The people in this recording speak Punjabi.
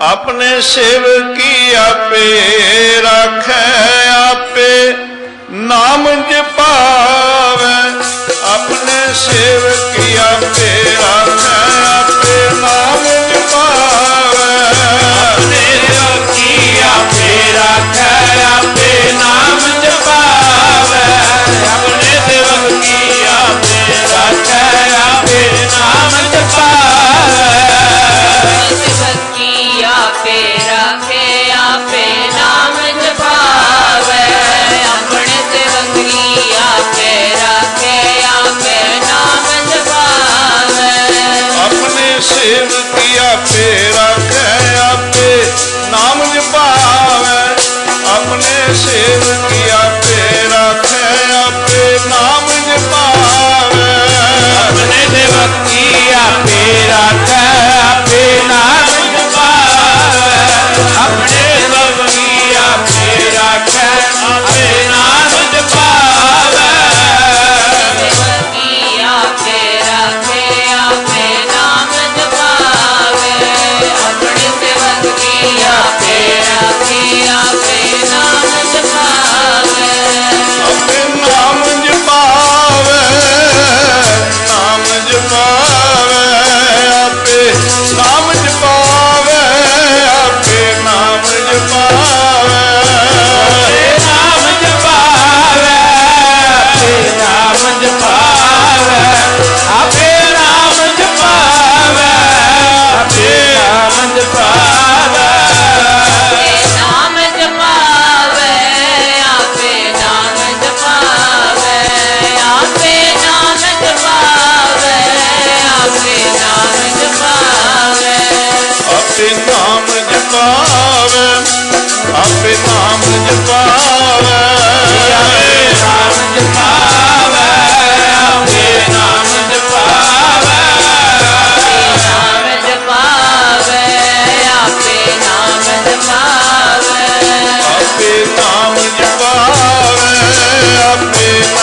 ਆਪਣੇ ਸਿਵ ਕੀ ਆਪੇ ਰੱਖੈ ਆਪੇ? ਨਾਮ ਜਪ amanece ਆਵੇ ਆਪੇ ਨਾਮ ਜਪਾਵੇ ਆਪੇ ਨਾਮ ਜਪਾਵੇ ਆਪੇ ਨਾਮ ਜਪਾਵੇ ਆਪੇ ਨਾਮ ਜਪਾਵੇ ਆਪੇ ਨਾਮ ਜਪਾਵੇ ਆਪੇ ਨਾਮ ਜਪਾਵੇ ਆਪੇ